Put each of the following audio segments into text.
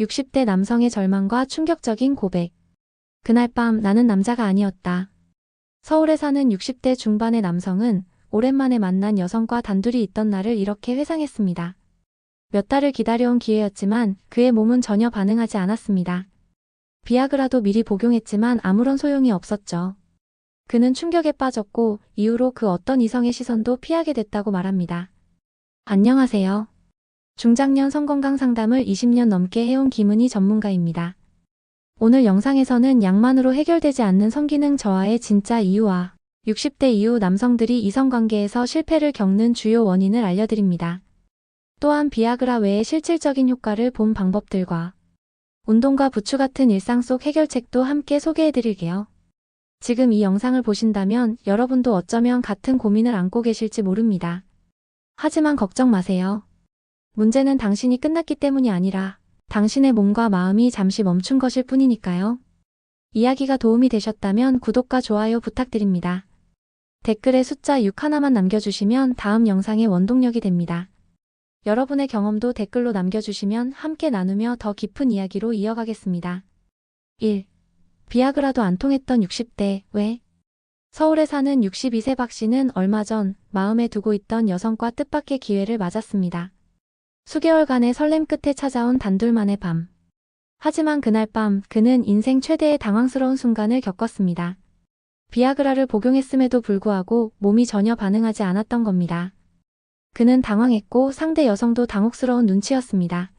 60대 남성의 절망과 충격적인 고백. 그날 밤 나는 남자가 아니었다. 서울에 사는 60대 중반의 남성은 오랜만에 만난 여성과 단둘이 있던 날을 이렇게 회상했습니다. 몇 달을 기다려온 기회였지만 그의 몸은 전혀 반응하지 않았습니다. 비아그라도 미리 복용했지만 아무런 소용이 없었죠. 그는 충격에 빠졌고 이후로 그 어떤 이성의 시선도 피하게 됐다고 말합니다. 안녕하세요. 중장년 성건강 상담을 20년 넘게 해온 김은희 전문가입니다. 오늘 영상에서는 약만으로 해결되지 않는 성기능 저하의 진짜 이유와 60대 이후 남성들이 이성관계에서 실패를 겪는 주요 원인을 알려드립니다. 또한 비아그라 외에 실질적인 효과를 본 방법들과 운동과 부추 같은 일상 속 해결책도 함께 소개해드릴게요. 지금 이 영상을 보신다면 여러분도 어쩌면 같은 고민을 안고 계실지 모릅니다. 하지만 걱정 마세요. 문제는 당신이 끝났기 때문이 아니라 당신의 몸과 마음이 잠시 멈춘 것일 뿐이니까요. 이야기가 도움이 되셨다면 구독과 좋아요 부탁드립니다. 댓글에 숫자 6 하나만 남겨주시면 다음 영상의 원동력이 됩니다. 여러분의 경험도 댓글로 남겨주시면 함께 나누며 더 깊은 이야기로 이어가겠습니다. 1. 비아그라도 안 통했던 60대, 왜? 서울에 사는 62세 박 씨는 얼마 전 마음에 두고 있던 여성과 뜻밖의 기회를 맞았습니다. 수개월간의 설렘 끝에 찾아온 단둘만의 밤. 하지만 그날 밤 그는 인생 최대의 당황스러운 순간을 겪었습니다. 비아그라를 복용했음에도 불구하고 몸이 전혀 반응하지 않았던 겁니다. 그는 당황했고 상대 여성도 당혹스러운 눈치였습니다.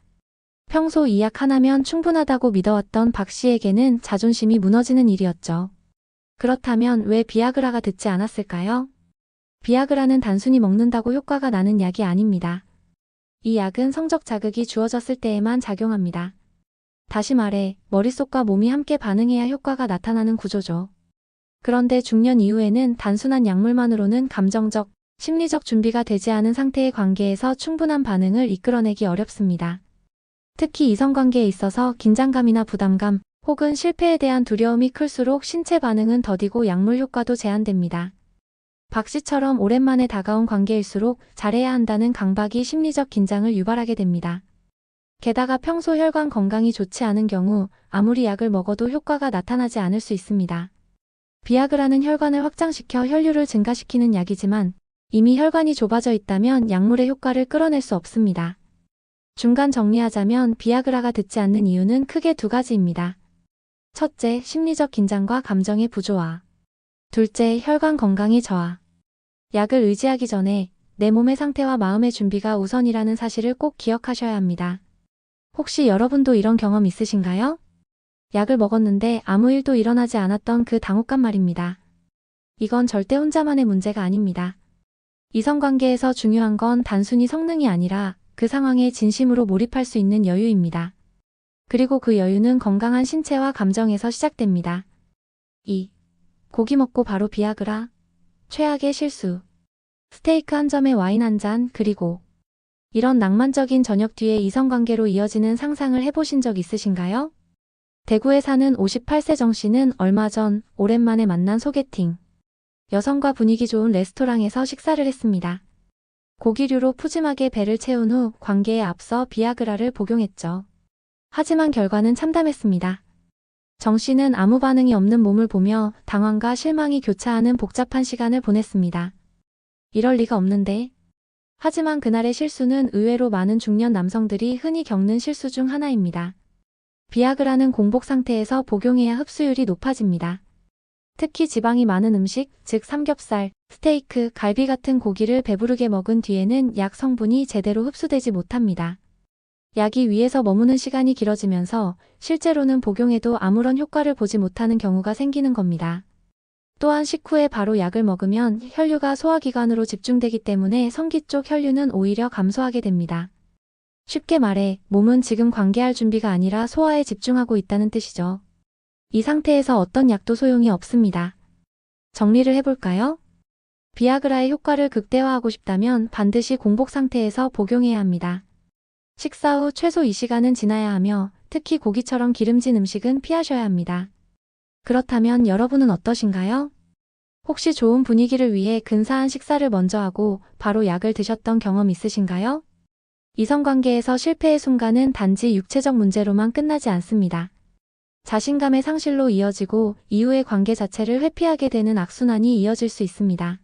평소 이 약 하나면 충분하다고 믿어왔던 박 씨에게는 자존심이 무너지는 일이었죠. 그렇다면 왜 비아그라가 듣지 않았을까요? 비아그라는 단순히 먹는다고 효과가 나는 약이 아닙니다. 이 약은 성적 자극이 주어졌을 때에만 작용합니다. 다시 말해, 머릿속과 몸이 함께 반응해야 효과가 나타나는 구조죠. 그런데 중년 이후에는 단순한 약물만으로는 감정적, 심리적 준비가 되지 않은 상태의 관계에서 충분한 반응을 이끌어내기 어렵습니다. 특히 이성관계에 있어서 긴장감이나 부담감, 혹은 실패에 대한 두려움이 클수록 신체 반응은 더디고 약물 효과도 제한됩니다. 박 씨처럼 오랜만에 다가온 관계일수록 잘해야 한다는 강박이 심리적 긴장을 유발하게 됩니다. 게다가 평소 혈관 건강이 좋지 않은 경우 아무리 약을 먹어도 효과가 나타나지 않을 수 있습니다. 비아그라는 혈관을 확장시켜 혈류를 증가시키는 약이지만 이미 혈관이 좁아져 있다면 약물의 효과를 끌어낼 수 없습니다. 중간 정리하자면 비아그라가 듣지 않는 이유는 크게 두 가지입니다. 첫째, 심리적 긴장과 감정의 부조화. 둘째, 혈관 건강의 저하. 약을 의지하기 전에 내 몸의 상태와 마음의 준비가 우선이라는 사실을 꼭 기억하셔야 합니다. 혹시 여러분도 이런 경험 있으신가요? 약을 먹었는데 아무 일도 일어나지 않았던 그 당혹감 말입니다. 이건 절대 혼자만의 문제가 아닙니다. 이성관계에서 중요한 건 단순히 성능이 아니라 그 상황에 진심으로 몰입할 수 있는 여유입니다. 그리고 그 여유는 건강한 신체와 감정에서 시작됩니다. 2. 고기 먹고 바로 비아그라. 최악의 실수. 스테이크 한 점에 와인 한 잔, 그리고 이런 낭만적인 저녁 뒤에 이성관계로 이어지는 상상을 해보신 적 있으신가요? 대구에 사는 58세 정 씨는 얼마 전 오랜만에 만난 소개팅. 여성과 분위기 좋은 레스토랑에서 식사를 했습니다. 고기류로 푸짐하게 배를 채운 후 관계에 앞서 비아그라를 복용했죠. 하지만 결과는 참담했습니다. 정 씨는 아무 반응이 없는 몸을 보며 당황과 실망이 교차하는 복잡한 시간을 보냈습니다. 이럴 리가 없는데. 하지만 그날의 실수는 의외로 많은 중년 남성들이 흔히 겪는 실수 중 하나입니다. 비아그라는 공복 상태에서 복용해야 흡수율이 높아집니다. 특히 지방이 많은 음식, 즉 삼겹살, 스테이크, 갈비 같은 고기를 배부르게 먹은 뒤에는 약 성분이 제대로 흡수되지 못합니다. 약이 위에서 머무는 시간이 길어지면서 실제로는 복용해도 아무런 효과를 보지 못하는 경우가 생기는 겁니다. 또한 식후에 바로 약을 먹으면 혈류가 소화기관으로 집중되기 때문에 성기 쪽 혈류는 오히려 감소하게 됩니다. 쉽게 말해 몸은 지금 관계할 준비가 아니라 소화에 집중하고 있다는 뜻이죠. 이 상태에서 어떤 약도 소용이 없습니다. 정리를 해볼까요? 비아그라의 효과를 극대화하고 싶다면 반드시 공복 상태에서 복용해야 합니다. 식사 후 최소 2시간은 지나야 하며 특히 고기처럼 기름진 음식은 피하셔야 합니다. 그렇다면 여러분은 어떠신가요? 혹시 좋은 분위기를 위해 근사한 식사를 먼저 하고 바로 약을 드셨던 경험 있으신가요? 이성관계에서 실패의 순간은 단지 육체적 문제로만 끝나지 않습니다. 자신감의 상실로 이어지고 이후의 관계 자체를 회피하게 되는 악순환이 이어질 수 있습니다.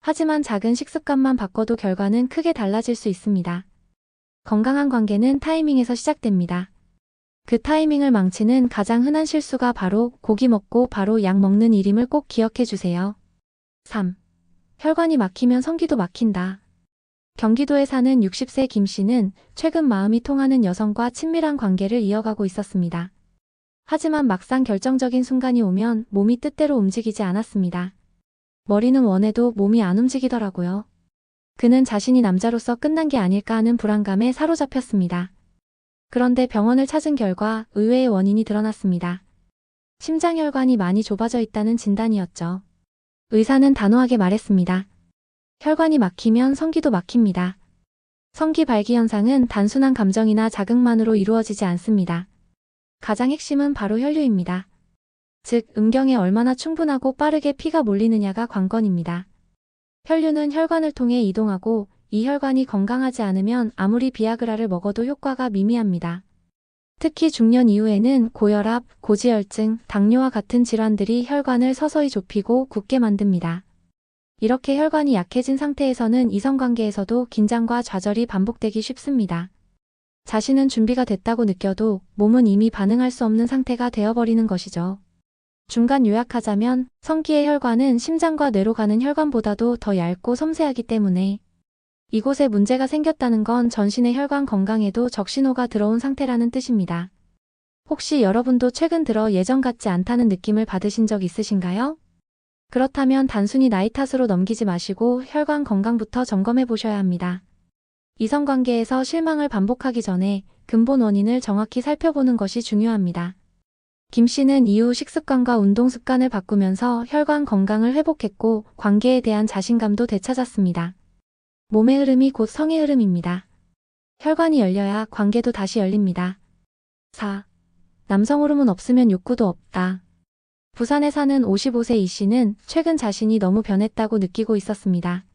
하지만 작은 식습관만 바꿔도 결과는 크게 달라질 수 있습니다. 건강한 관계는 타이밍에서 시작됩니다. 그 타이밍을 망치는 가장 흔한 실수가 바로 고기 먹고 바로 약 먹는 일임을 꼭 기억해 주세요. 3. 혈관이 막히면 성기도 막힌다. 경기도에 사는 60세 김 씨는 최근 마음이 통하는 여성과 친밀한 관계를 이어가고 있었습니다. 하지만 막상 결정적인 순간이 오면 몸이 뜻대로 움직이지 않았습니다. 머리는 원해도 몸이 안 움직이더라고요. 그는 자신이 남자로서 끝난 게 아닐까 하는 불안감에 사로잡혔습니다. 그런데 병원을 찾은 결과 의외의 원인이 드러났습니다. 심장혈관이 많이 좁아져 있다는 진단이었죠. 의사는 단호하게 말했습니다. 혈관이 막히면 성기도 막힙니다. 성기 발기 현상은 단순한 감정이나 자극만으로 이루어지지 않습니다. 가장 핵심은 바로 혈류입니다. 즉, 음경에 얼마나 충분하고 빠르게 피가 몰리느냐가 관건입니다. 혈류는 혈관을 통해 이동하고 이 혈관이 건강하지 않으면 아무리 비아그라를 먹어도 효과가 미미합니다. 특히 중년 이후에는 고혈압, 고지혈증, 당뇨와 같은 질환들이 혈관을 서서히 좁히고 굳게 만듭니다. 이렇게 혈관이 약해진 상태에서는 이성관계에서도 긴장과 좌절이 반복되기 쉽습니다. 자신은 준비가 됐다고 느껴도 몸은 이미 반응할 수 없는 상태가 되어버리는 것이죠. 중간 요약하자면 성기의 혈관은 심장과 뇌로 가는 혈관보다도 더 얇고 섬세하기 때문에 이곳에 문제가 생겼다는 건 전신의 혈관 건강에도 적신호가 들어온 상태라는 뜻입니다. 혹시 여러분도 최근 들어 예전 같지 않다는 느낌을 받으신 적 있으신가요? 그렇다면 단순히 나이 탓으로 넘기지 마시고 혈관 건강부터 점검해 보셔야 합니다. 이성관계에서 실망을 반복하기 전에 근본 원인을 정확히 살펴보는 것이 중요합니다. 김 씨는 이후 식습관과 운동 습관을 바꾸면서 혈관 건강을 회복했고 관계에 대한 자신감도 되찾았습니다. 몸의 흐름이 곧 성의 흐름입니다. 혈관이 열려야 관계도 다시 열립니다. 4. 남성 호르몬 없으면 욕구도 없다. 부산에 사는 55세 이 씨는 최근 자신이 너무 변했다고 느끼고 있었습니다.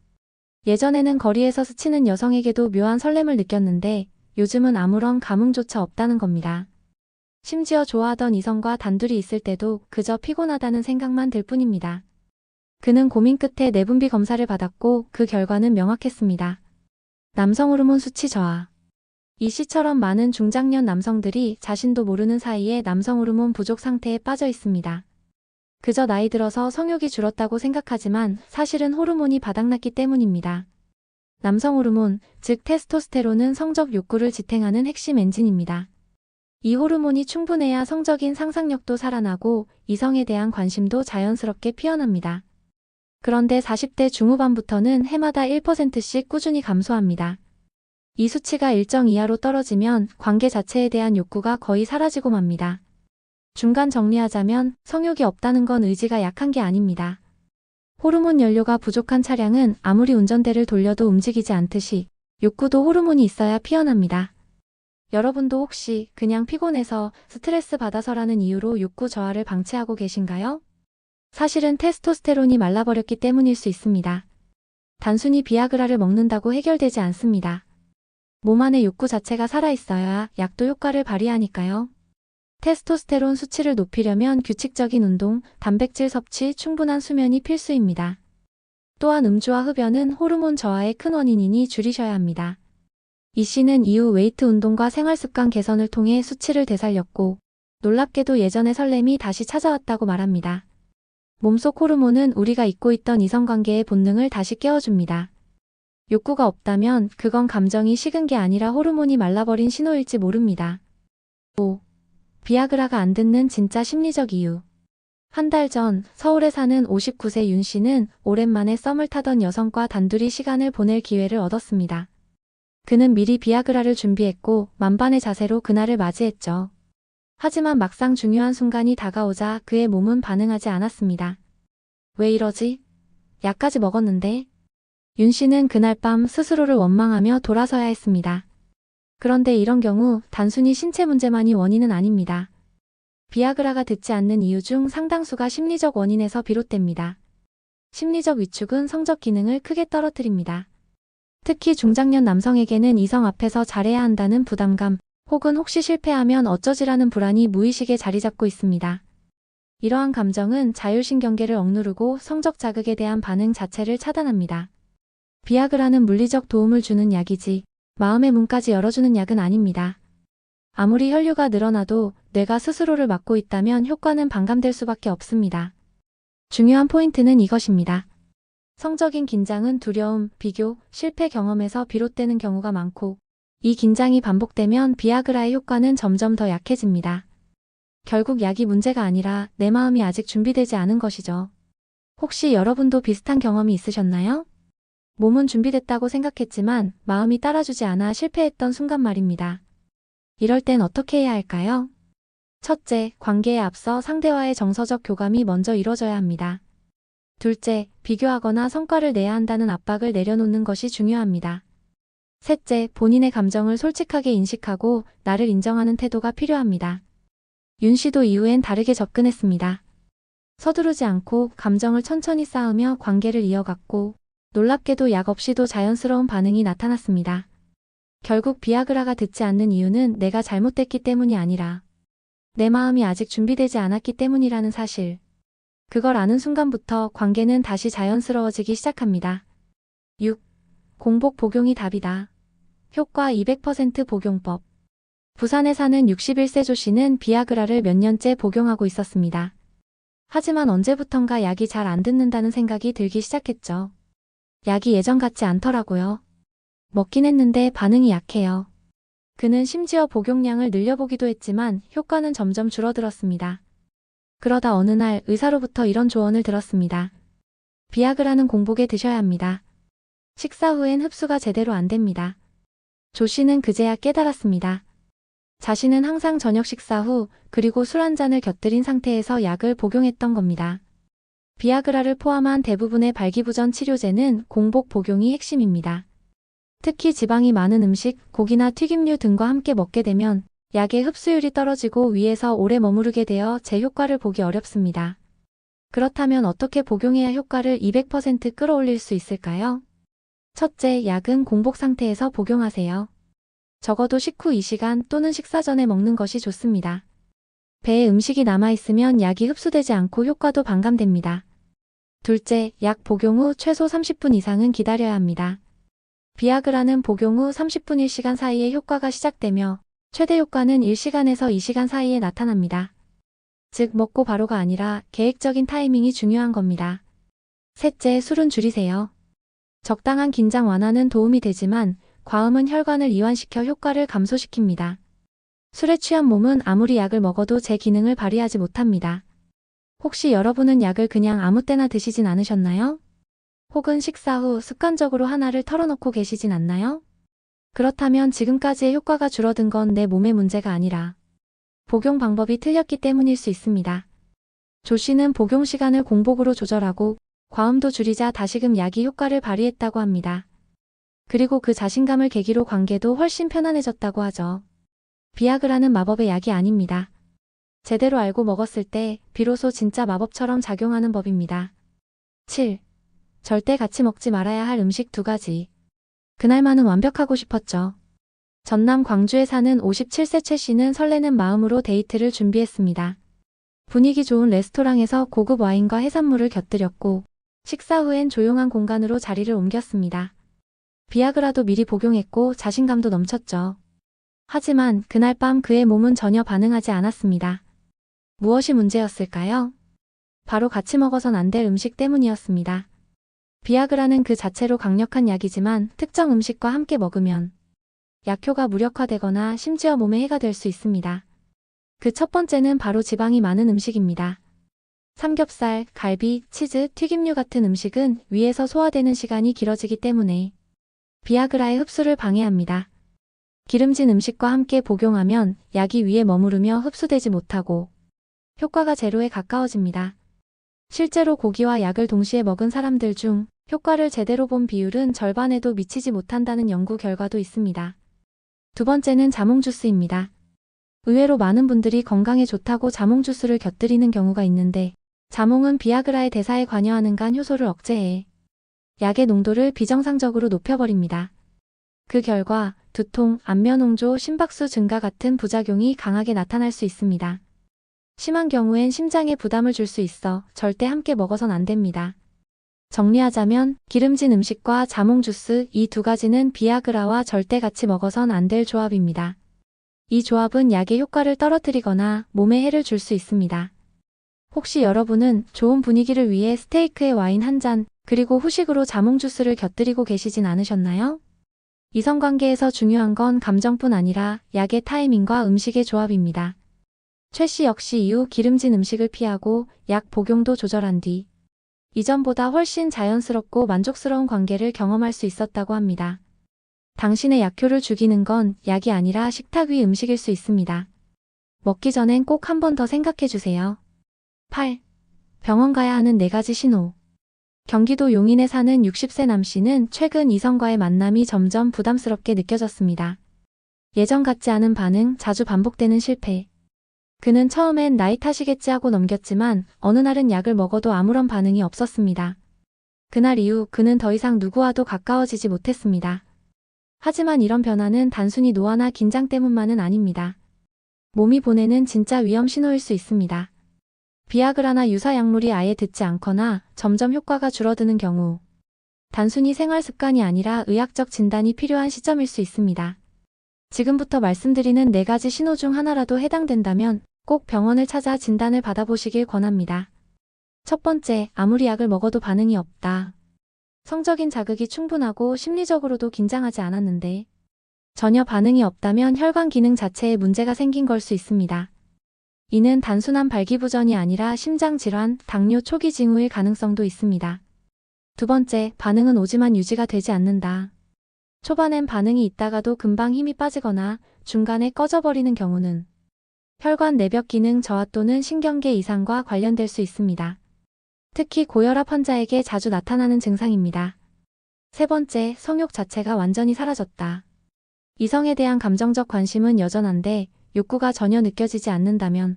예전에는 거리에서 스치는 여성에게도 묘한 설렘을 느꼈는데 요즘은 아무런 감흥조차 없다는 겁니다. 심지어 좋아하던 이성과 단둘이 있을 때도 그저 피곤하다는 생각만 들 뿐입니다. 그는 고민 끝에 내분비 검사를 받았고 그 결과는 명확했습니다. 남성 호르몬 수치 저하. 이 씨처럼 많은 중장년 남성들이 자신도 모르는 사이에 남성 호르몬 부족 상태에 빠져 있습니다. 그저 나이 들어서 성욕이 줄었다고 생각하지만 사실은 호르몬이 바닥났기 때문입니다. 남성 호르몬, 즉 테스토스테론은 성적 욕구를 지탱하는 핵심 엔진입니다. 이 호르몬이 충분해야 성적인 상상력도 살아나고 이성에 대한 관심도 자연스럽게 피어납니다. 그런데 40대 중후반부터는 해마다 1%씩 꾸준히 감소합니다. 이 수치가 일정 이하로 떨어지면 관계 자체에 대한 욕구가 거의 사라지고 맙니다. 중간 정리하자면 성욕이 없다는 건 의지가 약한 게 아닙니다. 호르몬 연료가 부족한 차량은 아무리 운전대를 돌려도 움직이지 않듯이 욕구도 호르몬이 있어야 피어납니다. 여러분도 혹시 그냥 피곤해서 스트레스 받아서라는 이유로 욕구 저하를 방치하고 계신가요? 사실은 테스토스테론이 말라버렸기 때문일 수 있습니다. 단순히 비아그라를 먹는다고 해결되지 않습니다. 몸 안의 욕구 자체가 살아있어야 약도 효과를 발휘하니까요. 테스토스테론 수치를 높이려면 규칙적인 운동, 단백질 섭취, 충분한 수면이 필수입니다. 또한 음주와 흡연은 호르몬 저하의 큰 원인이니 줄이셔야 합니다. 이 씨는 이후 웨이트 운동과 생활습관 개선을 통해 수치를 되살렸고 놀랍게도 예전의 설렘이 다시 찾아왔다고 말합니다. 몸속 호르몬은 우리가 잊고 있던 이성관계의 본능을 다시 깨워줍니다. 욕구가 없다면 그건 감정이 식은 게 아니라 호르몬이 말라버린 신호일지 모릅니다. 5. 비아그라가 안 듣는 진짜 심리적 이유. 한 달 전 서울에 사는 59세 윤 씨는 오랜만에 썸을 타던 여성과 단둘이 시간을 보낼 기회를 얻었습니다. 그는 미리 비아그라를 준비했고 만반의 자세로 그날을 맞이했죠. 하지만 막상 중요한 순간이 다가오자 그의 몸은 반응하지 않았습니다. 왜 이러지? 약까지 먹었는데? 윤 씨는 그날 밤 스스로를 원망하며 돌아서야 했습니다. 그런데 이런 경우 단순히 신체 문제만이 원인은 아닙니다. 비아그라가 듣지 않는 이유 중 상당수가 심리적 원인에서 비롯됩니다. 심리적 위축은 성적 기능을 크게 떨어뜨립니다. 특히 중장년 남성에게는 이성 앞에서 잘해야 한다는 부담감, 혹은 혹시 실패하면 어쩌지라는 불안이 무의식에 자리 잡고 있습니다. 이러한 감정은 자율신경계를 억누르고 성적 자극에 대한 반응 자체를 차단합니다. 비아그라는 물리적 도움을 주는 약이지 마음의 문까지 열어주는 약은 아닙니다. 아무리 혈류가 늘어나도 뇌가 스스로를 막고 있다면 효과는 반감될 수밖에 없습니다. 중요한 포인트는 이것입니다. 성적인 긴장은 두려움, 비교, 실패 경험에서 비롯되는 경우가 많고 이 긴장이 반복되면 비아그라의 효과는 점점 더 약해집니다. 결국 약이 문제가 아니라 내 마음이 아직 준비되지 않은 것이죠. 혹시 여러분도 비슷한 경험이 있으셨나요? 몸은 준비됐다고 생각했지만 마음이 따라주지 않아 실패했던 순간 말입니다. 이럴 땐 어떻게 해야 할까요? 첫째, 관계에 앞서 상대와의 정서적 교감이 먼저 이뤄져야 합니다. 둘째, 비교하거나 성과를 내야 한다는 압박을 내려놓는 것이 중요합니다. 셋째, 본인의 감정을 솔직하게 인식하고 나를 인정하는 태도가 필요합니다. 윤 씨도 이후엔 다르게 접근했습니다. 서두르지 않고 감정을 천천히 쌓으며 관계를 이어갔고 놀랍게도 약 없이도 자연스러운 반응이 나타났습니다. 결국 비아그라가 듣지 않는 이유는 내가 잘못됐기 때문이 아니라 내 마음이 아직 준비되지 않았기 때문이라는 사실. 그걸 아는 순간부터 관계는 다시 자연스러워지기 시작합니다. 6. 공복 복용이 답이다. 효과 200% 복용법. 부산에 사는 61세 조 씨는 비아그라를 몇 년째 복용하고 있었습니다. 하지만 언제부턴가 약이 잘 안 듣는다는 생각이 들기 시작했죠. 약이 예전 같지 않더라고요. 먹긴 했는데 반응이 약해요. 그는 심지어 복용량을 늘려보기도 했지만 효과는 점점 줄어들었습니다. 그러다 어느 날 의사로부터 이런 조언을 들었습니다. 비아그라는 공복에 드셔야 합니다. 식사 후엔 흡수가 제대로 안 됩니다. 조 씨는 그제야 깨달았습니다. 자신은 항상 저녁 식사 후 그리고 술 한 잔을 곁들인 상태에서 약을 복용했던 겁니다. 비아그라를 포함한 대부분의 발기부전 치료제는 공복 복용이 핵심입니다. 특히 지방이 많은 음식, 고기나 튀김류 등과 함께 먹게 되면 약의 흡수율이 떨어지고 위에서 오래 머무르게 되어 제 효과를 보기 어렵습니다. 그렇다면 어떻게 복용해야 효과를 200% 끌어올릴 수 있을까요? 첫째, 약은 공복 상태에서 복용하세요. 적어도 식후 2시간 또는 식사 전에 먹는 것이 좋습니다. 배에 음식이 남아있으면 약이 흡수되지 않고 효과도 반감됩니다. 둘째, 약 복용 후 최소 30분 이상은 기다려야 합니다. 비아그라는 복용 후 30분 1시간 사이에 효과가 시작되며 최대 효과는 1시간에서 2시간 사이에 나타납니다. 즉, 먹고 바로가 아니라 계획적인 타이밍이 중요한 겁니다. 셋째, 술은 줄이세요. 적당한 긴장 완화는 도움이 되지만 과음은 혈관을 이완시켜 효과를 감소시킵니다. 술에 취한 몸은 아무리 약을 먹어도 제 기능을 발휘하지 못합니다. 혹시 여러분은 약을 그냥 아무 때나 드시진 않으셨나요? 혹은 식사 후 습관적으로 하나를 털어놓고 계시진 않나요? 그렇다면 지금까지의 효과가 줄어든 건 내 몸의 문제가 아니라 복용 방법이 틀렸기 때문일 수 있습니다. 조 씨는 복용 시간을 공복으로 조절하고 과음도 줄이자 다시금 약이 효과를 발휘했다고 합니다. 그리고 그 자신감을 계기로 관계도 훨씬 편안해졌다고 하죠. 비아그라는 마법의 약이 아닙니다. 제대로 알고 먹었을 때 비로소 진짜 마법처럼 작용하는 법입니다. 7. 절대 같이 먹지 말아야 할 음식 두 가지. 그날만은 완벽하고 싶었죠. 전남 광주에 사는 57세 최 씨는 설레는 마음으로 데이트를 준비했습니다. 분위기 좋은 레스토랑에서 고급 와인과 해산물을 곁들였고 식사 후엔 조용한 공간으로 자리를 옮겼습니다. 비아그라도 미리 복용했고 자신감도 넘쳤죠. 하지만 그날 밤 그의 몸은 전혀 반응하지 않았습니다. 무엇이 문제였을까요? 바로 같이 먹어선 안 될 음식 때문이었습니다. 비아그라는 그 자체로 강력한 약이지만 특정 음식과 함께 먹으면 약효가 무력화되거나 심지어 몸에 해가 될 수 있습니다. 그 첫 번째는 바로 지방이 많은 음식입니다. 삼겹살, 갈비, 치즈, 튀김류 같은 음식은 위에서 소화되는 시간이 길어지기 때문에 비아그라의 흡수를 방해합니다. 기름진 음식과 함께 복용하면 약이 위에 머무르며 흡수되지 못하고 효과가 제로에 가까워집니다. 실제로 고기와 약을 동시에 먹은 사람들 중 효과를 제대로 본 비율은 절반에도 미치지 못한다는 연구 결과도 있습니다. 두 번째는 자몽 주스입니다. 의외로 많은 분들이 건강에 좋다고 자몽 주스를 곁들이는 경우가 있는데 자몽은 비아그라의 대사에 관여하는 간 효소를 억제해 약의 농도를 비정상적으로 높여버립니다. 그 결과 두통, 안면홍조, 심박수 증가 같은 부작용이 강하게 나타날 수 있습니다. 심한 경우엔 심장에 부담을 줄 수 있어 절대 함께 먹어선 안 됩니다. 정리하자면 기름진 음식과 자몽 주스 이 두 가지는 비아그라와 절대 같이 먹어선 안 될 조합입니다. 이 조합은 약의 효과를 떨어뜨리거나 몸에 해를 줄 수 있습니다. 혹시 여러분은 좋은 분위기를 위해 스테이크에 와인 한 잔, 그리고 후식으로 자몽 주스를 곁들이고 계시진 않으셨나요? 이성관계에서 중요한 건 감정뿐 아니라 약의 타이밍과 음식의 조합입니다. 최 씨 역시 이후 기름진 음식을 피하고 약 복용도 조절한 뒤 이전보다 훨씬 자연스럽고 만족스러운 관계를 경험할 수 있었다고 합니다. 당신의 약효를 죽이는 건 약이 아니라 식탁 위 음식일 수 있습니다. 먹기 전엔 꼭 한 번 더 생각해 주세요. 8. 병원 가야 하는 네 가지 신호. 경기도 용인에 사는 60세 남 씨는 최근 이성과의 만남이 점점 부담스럽게 느껴졌습니다. 예전 같지 않은 반응, 자주 반복되는 실패. 그는 처음엔 나이 탓이겠지 하고 넘겼지만 어느 날은 약을 먹어도 아무런 반응이 없었습니다. 그날 이후 그는 더 이상 누구와도 가까워지지 못했습니다. 하지만 이런 변화는 단순히 노화나 긴장 때문만은 아닙니다. 몸이 보내는 진짜 위험 신호일 수 있습니다. 비아그라나 유사 약물이 아예 듣지 않거나 점점 효과가 줄어드는 경우 단순히 생활 습관이 아니라 의학적 진단이 필요한 시점일 수 있습니다. 지금부터 말씀드리는 네 가지 신호 중 하나라도 해당된다면 꼭 병원을 찾아 진단을 받아보시길 권합니다. 첫 번째, 아무리 약을 먹어도 반응이 없다. 성적인 자극이 충분하고 심리적으로도 긴장하지 않았는데 전혀 반응이 없다면 혈관 기능 자체에 문제가 생긴 걸 수 있습니다. 이는 단순한 발기부전이 아니라 심장 질환, 당뇨 초기 징후일 가능성도 있습니다. 두 번째, 반응은 오지만 유지가 되지 않는다. 초반엔 반응이 있다가도 금방 힘이 빠지거나 중간에 꺼져버리는 경우는 혈관 내벽 기능 저하 또는 신경계 이상과 관련될 수 있습니다. 특히 고혈압 환자에게 자주 나타나는 증상입니다. 세 번째, 성욕 자체가 완전히 사라졌다. 이성에 대한 감정적 관심은 여전한데 욕구가 전혀 느껴지지 않는다면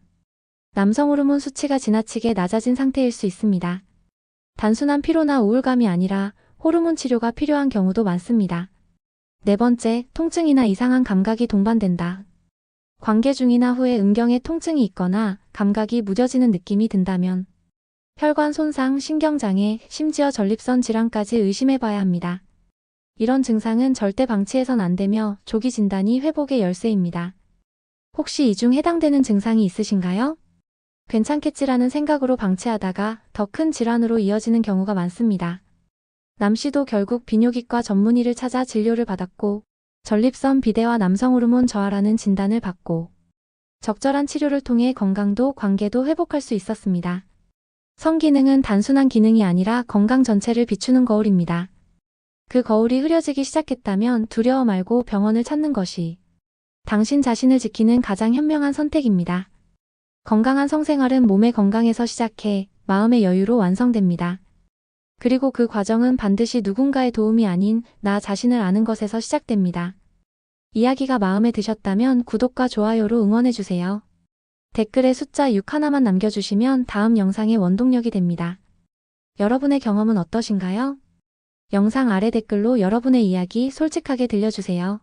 남성 호르몬 수치가 지나치게 낮아진 상태일 수 있습니다. 단순한 피로나 우울감이 아니라 호르몬 치료가 필요한 경우도 많습니다. 네 번째, 통증이나 이상한 감각이 동반된다. 관계 중이나 후에 음경에 통증이 있거나 감각이 무뎌지는 느낌이 든다면 혈관 손상, 신경장애, 심지어 전립선 질환까지 의심해 봐야 합니다. 이런 증상은 절대 방치해선 안 되며 조기 진단이 회복의 열쇠입니다. 혹시 이 중 해당되는 증상이 있으신가요? 괜찮겠지라는 생각으로 방치하다가 더 큰 질환으로 이어지는 경우가 많습니다. 남 씨도 결국 비뇨기과 전문의를 찾아 진료를 받았고 전립선 비대와 남성 호르몬 저하라는 진단을 받고 적절한 치료를 통해 건강도 관계도 회복할 수 있었습니다. 성기능은 단순한 기능이 아니라 건강 전체를 비추는 거울입니다. 그 거울이 흐려지기 시작했다면 두려워 말고 병원을 찾는 것이 당신 자신을 지키는 가장 현명한 선택입니다. 건강한 성생활은 몸의 건강에서 시작해 마음의 여유로 완성됩니다. 그리고 그 과정은 반드시 누군가의 도움이 아닌 나 자신을 아는 것에서 시작됩니다. 이야기가 마음에 드셨다면 구독과 좋아요로 응원해주세요. 댓글에 숫자 6 하나만 남겨주시면 다음 영상의 원동력이 됩니다. 여러분의 경험은 어떠신가요? 영상 아래 댓글로 여러분의 이야기 솔직하게 들려주세요.